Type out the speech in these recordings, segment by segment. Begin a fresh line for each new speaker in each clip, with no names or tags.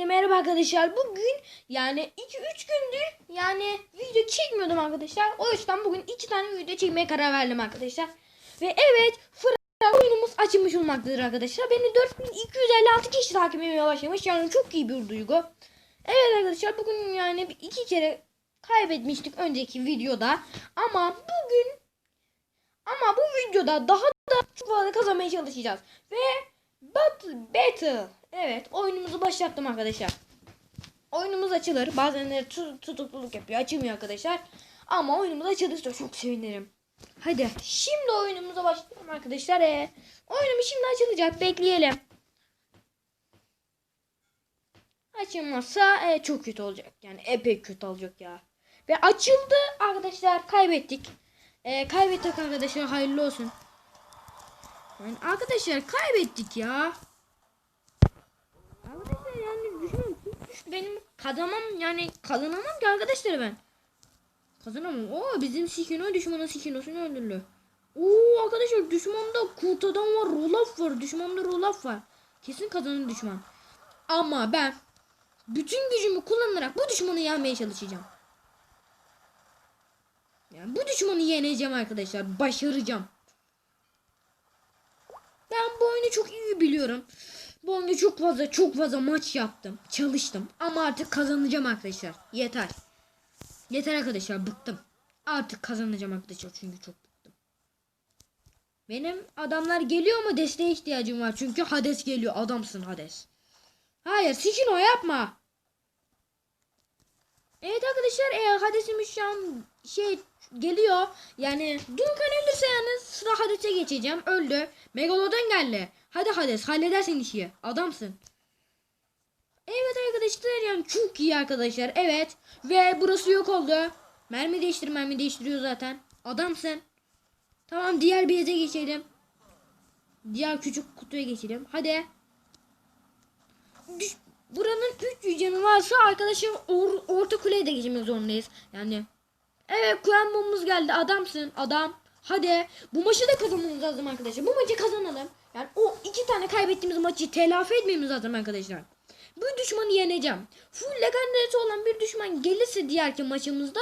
Hepinize merhaba arkadaşlar. Bugün yani 2-3 gündür yani video çekmiyordum arkadaşlar. O yüzden bugün 2 tane video çekmeye karar verdim arkadaşlar. Ve evet Fırat oyunumuz açılmış olmaktadır arkadaşlar. Beni 4256 kişi takip etmeye başlamış. Yani çok iyi bir duygu. Evet arkadaşlar bugün yani iki kere kaybetmiştik önceki videoda. Ama bugün ama bu videoda daha da çok fazla kazanmaya çalışacağız. Ve Battle Battle. Evet oyunumuzu başlattım arkadaşlar. Oyunumuz açılır. Bazenleri tu- tutukluluk yapıyor. Açılmıyor arkadaşlar. Ama oyunumuz açılırsa çok sevinirim. Hadi şimdi oyunumuza başlayalım arkadaşlar. Ee, oyunumuz şimdi açılacak. Bekleyelim. Açılmazsa e, çok kötü olacak. Yani epey kötü olacak ya. Ve açıldı arkadaşlar. Kaybettik. E, kaybettik arkadaşlar. Hayırlı olsun. Yani arkadaşlar kaybettik ya. Arkadaşlar yani düşünün düştü benim kazanmam yani kazanamam ki arkadaşlar ben. Kazanamam. Oo bizim Sikino düşmanın Sikino'sunu öldürdü. Oo arkadaşlar düşmanda kurt adam var, Rolaf var. Düşmanda Rolaf var. Kesin kazanır düşman. Ama ben bütün gücümü kullanarak bu düşmanı yenmeye çalışacağım. Yani bu düşmanı yeneceğim arkadaşlar. Başaracağım. Ben bu oyunu çok iyi biliyorum. Bu oyunda çok fazla çok fazla maç yaptım. Çalıştım. Ama artık kazanacağım arkadaşlar. Yeter. Yeter arkadaşlar bıktım. Artık kazanacağım arkadaşlar çünkü çok bıktım. Benim adamlar geliyor mu desteğe ihtiyacım var. Çünkü Hades geliyor. Adamsın Hades. Hayır Sikino yapma. Evet arkadaşlar e, Hades'imiz şu an şey geliyor. Yani Duncan ölürse yani sıra Hades'e geçeceğim. Öldü. Megalodon geldi. Hadi Hades halledersin işi. Adamsın. Evet arkadaşlar yani çok iyi arkadaşlar. Evet. Ve burası yok oldu. Mermi değiştir mermi değiştiriyor zaten. Adamsın. Tamam diğer base'e geçelim. Diğer küçük kutuya geçelim. Hadi. Düş- Buranın 300 canı varsa arkadaşlar or- orta kuleye de geçmek zorundayız. Yani Evet Kur'an bombamız geldi. Adamsın. Adam. Hadi. Bu maçı da kazanmamız lazım arkadaşlar. Bu maçı kazanalım. Yani o iki tane kaybettiğimiz maçı telafi etmemiz lazım arkadaşlar. Bu düşmanı yeneceğim. Full legendarisi olan bir düşman gelirse diğerki maçımızda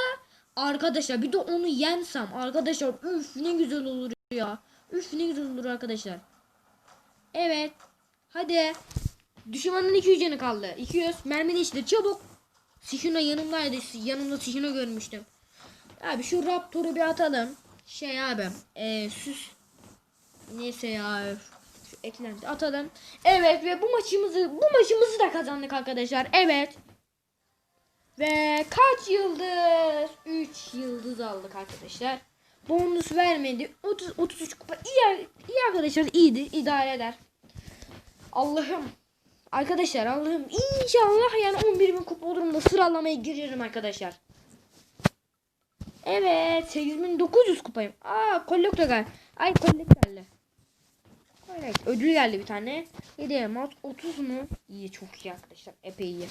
arkadaşlar bir de onu yensem arkadaşlar üf ne güzel olur ya. Üf ne güzel olur arkadaşlar. Evet. Hadi. Düşmanın 200 canı kaldı. 200 mermi değiştir çabuk. Sishino yanımdaydı. Yanımda Sishino görmüştüm. Abi şu Raptor'u bir atalım. Şey abi. E, süs. Neyse ya. eklenti atalım. Evet ve bu maçımızı bu maçımızı da kazandık arkadaşlar. Evet. Ve kaç yıldız? 3 yıldız aldık arkadaşlar. Bonus vermedi. 30 33 kupa. İyi, iyi arkadaşlar. iyiydi. idare eder. Allah'ım. Arkadaşlar Allah'ım inşallah yani 11 bin kupa olurum sıralamaya girerim arkadaşlar. Evet 8900 kupayım. Aa kolektör. Ay kolektör Kolekt. Ödül geldi bir tane. 7 elmas 30 mu? İyi çok iyi arkadaşlar. Epey iyi.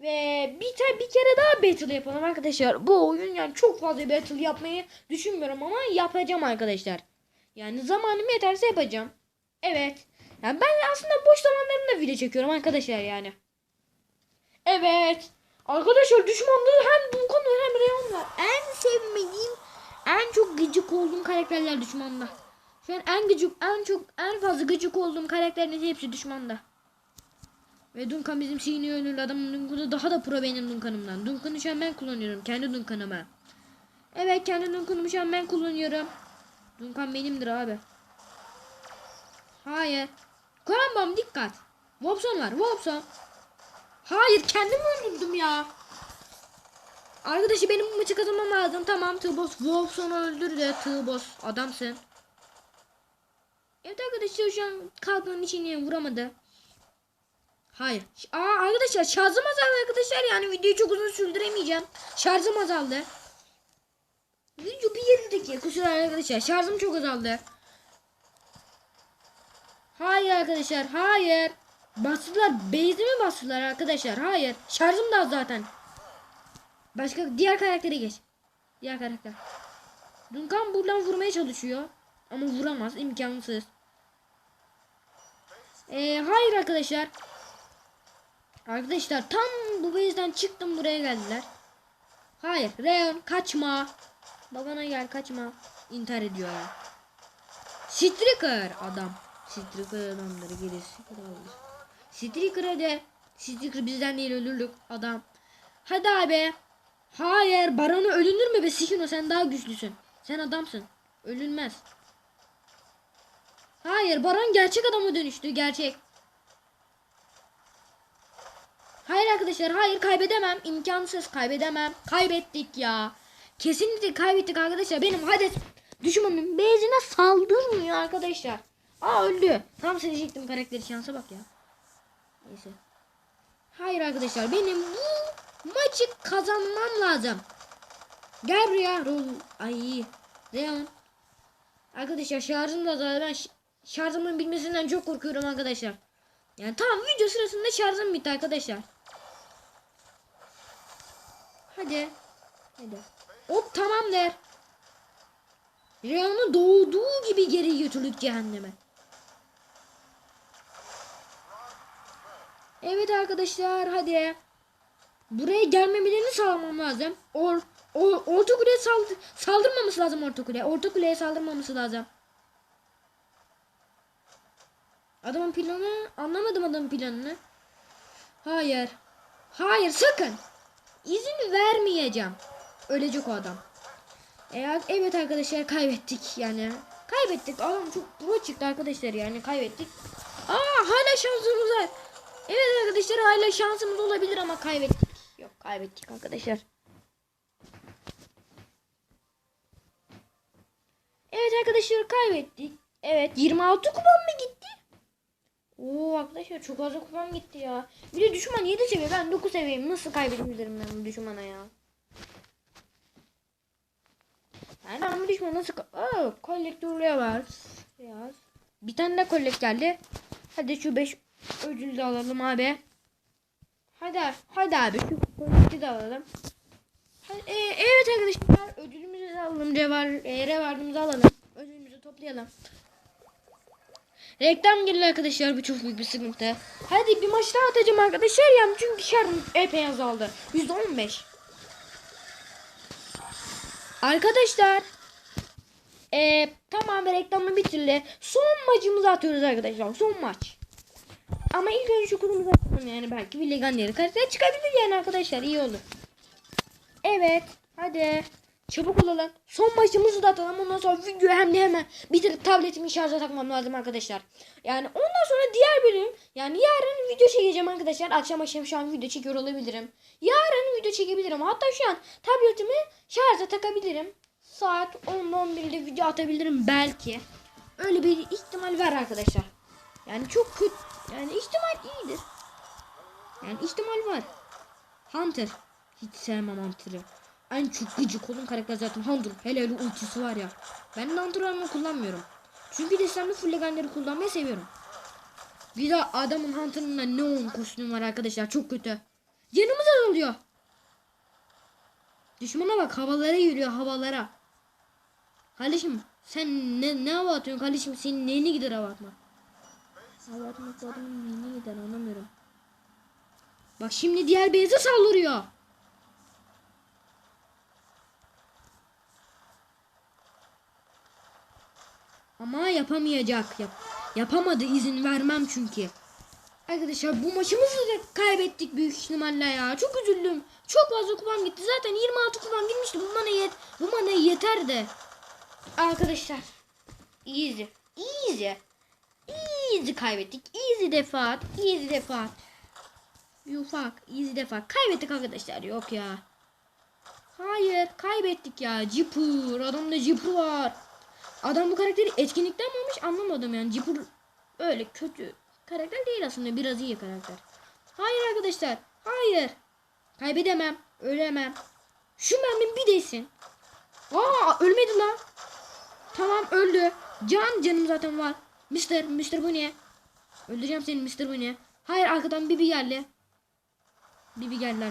Ve bir tane bir kere daha battle yapalım arkadaşlar. Bu oyun yani çok fazla battle yapmayı düşünmüyorum ama yapacağım arkadaşlar. Yani zamanım yeterse yapacağım. Evet. Yani ben aslında boş zamanlarımda video çekiyorum arkadaşlar yani. Evet. Arkadaşlar düşmanda hem var hem Leon var. En sevmediğim, en çok gıcık olduğum karakterler düşmanda. Şu en gıcık, en çok, en fazla gıcık olduğum karakterlerin hepsi düşmanda. Ve Duncan bizim sihirli önürlü adamın Duncan'ı daha da pro benim Duncan'ımdan. Duncan'ı şu an ben kullanıyorum. Kendi Duncan'ımı. Evet kendi Duncan'ımı şu an ben kullanıyorum. Duncan benimdir abi. Hayır. Kurambam dikkat. Wobson var. Wobson. Hayır kendimi öldürdüm ya. Arkadaşı benim bu maçı kazanmam lazım. Tamam Tıbos Wolfson'u öldürdü. Tıbos adamsın. Evet arkadaşlar şu an kalkanın içine vuramadı. Hayır. Aa arkadaşlar şarjım azaldı arkadaşlar yani videoyu çok uzun sürdüremeyeceğim. Şarjım azaldı. Video bir 7 dakika kusura arkadaşlar şarjım çok azaldı. Hayır arkadaşlar hayır. Bastılar base'imi bastılar arkadaşlar hayır. Şarjım da az zaten. Başka diğer karaktere geç. Diğer karakter. Duncan buradan vurmaya çalışıyor. Ama vuramaz imkansız. Ee, hayır arkadaşlar. Arkadaşlar tam bu base'den çıktım buraya geldiler. Hayır Reon kaçma. Babana gel kaçma. İntihar ediyor ya. Striker adam. Striker adamları kraldır. Striker hadi. Striker bizden değil ölürlük adam. Hadi abi. Hayır Baron'u ölünür mü be Sikino sen daha güçlüsün. Sen adamsın. Ölünmez. Hayır Baron gerçek adama dönüştü gerçek. Hayır arkadaşlar hayır kaybedemem. imkansız kaybedemem. Kaybettik ya. Kesinlikle kaybettik arkadaşlar. Benim Hades düşmanım bezine saldırmıyor arkadaşlar. Aa öldü. Tam seçecektim karakteri şansa bak ya. Neyse. Hayır arkadaşlar benim bu maçı kazanmam lazım. Gel buraya. Rol. Ay. Leon. Arkadaşlar şarjım da azaldı. Şarjımın bitmesinden çok korkuyorum arkadaşlar. Yani tam video sırasında şarjım bitti arkadaşlar. Hadi. Hadi. Hop tamam der. Leon'u doğduğu gibi geri götürdük cehenneme. Evet arkadaşlar hadi. Buraya gelmemelerini sağlamam lazım. Or, or, orta kuleye saldır, saldırmaması lazım orta kuleye. Orta kuleye saldırmaması lazım. Adamın planı anlamadım adamın planını. Hayır. Hayır sakın. İzin vermeyeceğim. Ölecek o adam. Eğer evet arkadaşlar kaybettik yani. Kaybettik. Adam çok pro çıktı arkadaşlar yani kaybettik. Aa hala şansımız var. Evet arkadaşlar hala şansımız olabilir ama kaybettik. Yok kaybettik arkadaşlar. Evet arkadaşlar kaybettik. Evet 26 kupam mı gitti? Oo arkadaşlar çok fazla kupam gitti ya. Bir de düşman 7 seviye ben 9 seviyeyim. Nasıl kaybedebilirim ben bu düşmana ya? Yani ben bu düşmanı nasıl... Aa, kolektörlüğe var. Biraz. Bir tane de kolek geldi. Hadi şu 5 ödülü de alalım abi. Hadi hadi abi şu kolekti de alalım. Hadi, e, evet arkadaşlar ödülümüzü de alalım. Revar, e, revardımızı alalım. Ödülümüzü toplayalım. Reklam geliyor arkadaşlar bu çok büyük bir sıkıntı. Hadi bir maç daha atacağım arkadaşlar ya çünkü şarjım epey azaldı. %15. Arkadaşlar ee, tamam reklamı bitirdi. Son maçımızı atıyoruz arkadaşlar. Son maç. Ama ilk önce şu kutumuzu açalım yani belki bir legendary karakter çıkabilir yani arkadaşlar iyi olur. Evet hadi çabuk olalım. Son maçımızı da atalım ondan sonra videoyu hem de hemen bitirip tabletimi şarja takmam lazım arkadaşlar. Yani ondan sonra diğer bölüm yani yarın video çekeceğim arkadaşlar. Akşam akşam şu an video çekiyor olabilirim. Yarın video çekebilirim. Hatta şu an tabletimi şarja takabilirim. Saat 10'da 11'de video atabilirim belki. Öyle bir ihtimal var arkadaşlar. Yani çok kötü. Yani ihtimal iyidir. Yani ihtimal var. Hunter. Hiç sevmem Hunter'ı. En çok gıcık olan karakter zaten Hunter. Hele hele ultisi var ya. Ben de Hunter armor kullanmıyorum. Çünkü desenli full legendary kullanmayı seviyorum. Bir de adamın Hunter'ında neon kostümü var arkadaşlar. Çok kötü. Canımız azalıyor. Düşmana bak havalara yürüyor havalara. Kardeşim sen ne, ne hava atıyorsun kardeşim senin neyine gider hava atma. Hava atmak adamın neyine gider anlamıyorum. Bak şimdi diğer beyze saldırıyor. Ama yapamayacak. Yap yapamadı izin vermem çünkü. Arkadaşlar bu maçımızı da kaybettik büyük ihtimalle ya. Çok üzüldüm. Çok fazla kupam gitti. Zaten 26 kupam gitmişti. Bu bana, yet bu bana yeter de. Arkadaşlar. Easy. Easy. Easy kaybettik. Easy defaat. Easy defaat. Yufak. Easy defaat. Kaybettik arkadaşlar. Yok ya. Hayır. Kaybettik ya. Cipur. Adamda cipur var. Adam bu karakteri etkinlikten mi almış anlamadım yani. Cipur öyle kötü karakter değil aslında. Biraz iyi karakter. Hayır arkadaşlar. Hayır. Kaybedemem. Ölemem. Şu mermim bir değsin. Aa ölmedi lan. Tamam öldü. Can canım zaten var. Mister, Mister bu ne? Öldüreceğim seni Mister bu ne? Hayır arkadan Bibi geldi. Bibi geldi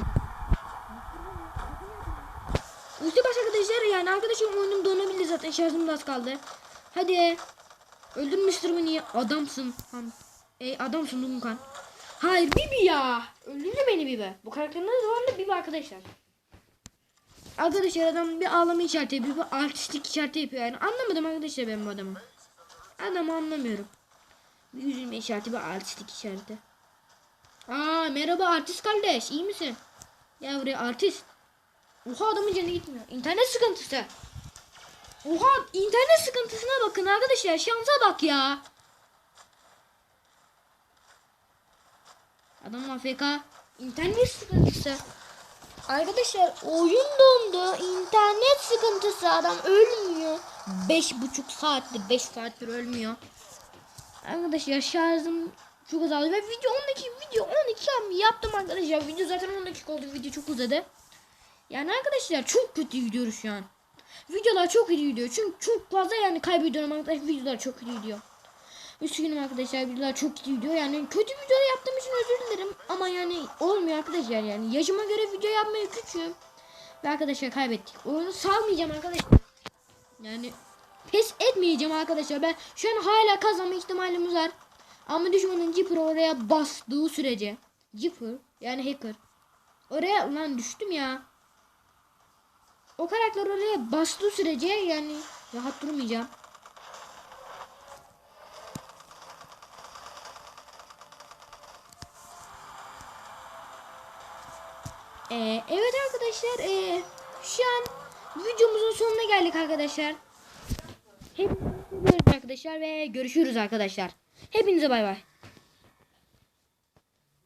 Ulti baş arkadaşlar yani arkadaşım oyunum donabilir zaten şarjım da az kaldı. Hadi. Öldür Mr. Bunny'i. Adamsın. Ey adamsın Dunkan. Hayır Bibi ya. Öldürdü beni Bibi. Bu karakterin adı var da Bibi arkadaşlar. Arkadaşlar adam bir ağlama işareti yapıyor. Bir artistik işareti yapıyor. Yani anlamadım arkadaşlar ben bu adamı. Adamı anlamıyorum. Bir üzülme işareti bir artistik işareti. Aa merhaba artist kardeş. iyi misin? Gel buraya artist. Oha adamın canı gitmiyor. İnternet sıkıntısı. Oha internet sıkıntısına bakın arkadaşlar. Şansa bak ya. Adam AFK. İnternet sıkıntısı. Arkadaşlar oyun dondu. İnternet sıkıntısı. Adam ölmüyor. Beş buçuk saattir. Beş saattir ölmüyor. Arkadaşlar şarjım çok azaldı. Ve video 12 video 12 am yaptım arkadaşlar. Video zaten 10 dakika oldu. Video çok uzadı. Yani arkadaşlar çok kötü gidiyoruz şu an. Videolar çok iyi gidiyor. Çünkü çok fazla yani kaybediyorum arkadaşlar. Videolar çok iyi gidiyor. Üzgünüm arkadaşlar videolar çok iyi gidiyor. Yani kötü videolar yaptığım için özür dilerim. Ama yani olmuyor arkadaşlar yani. Yaşıma göre video yapmaya küçüğüm. Ve arkadaşlar kaybettik. Oyunu salmayacağım arkadaşlar. Yani pes etmeyeceğim arkadaşlar. Ben şu an hala kazanma ihtimalimiz var. Ama düşmanın Jipper oraya bastığı sürece. Jipper yani hacker. Oraya lan düştüm ya. O karakter oraya bastığı sürece yani rahat durmayacağım. Ee, evet arkadaşlar ee, şu an videomuzun sonuna geldik arkadaşlar. Seviyoruz arkadaşlar ve görüşürüz arkadaşlar. Hepinize bay bay.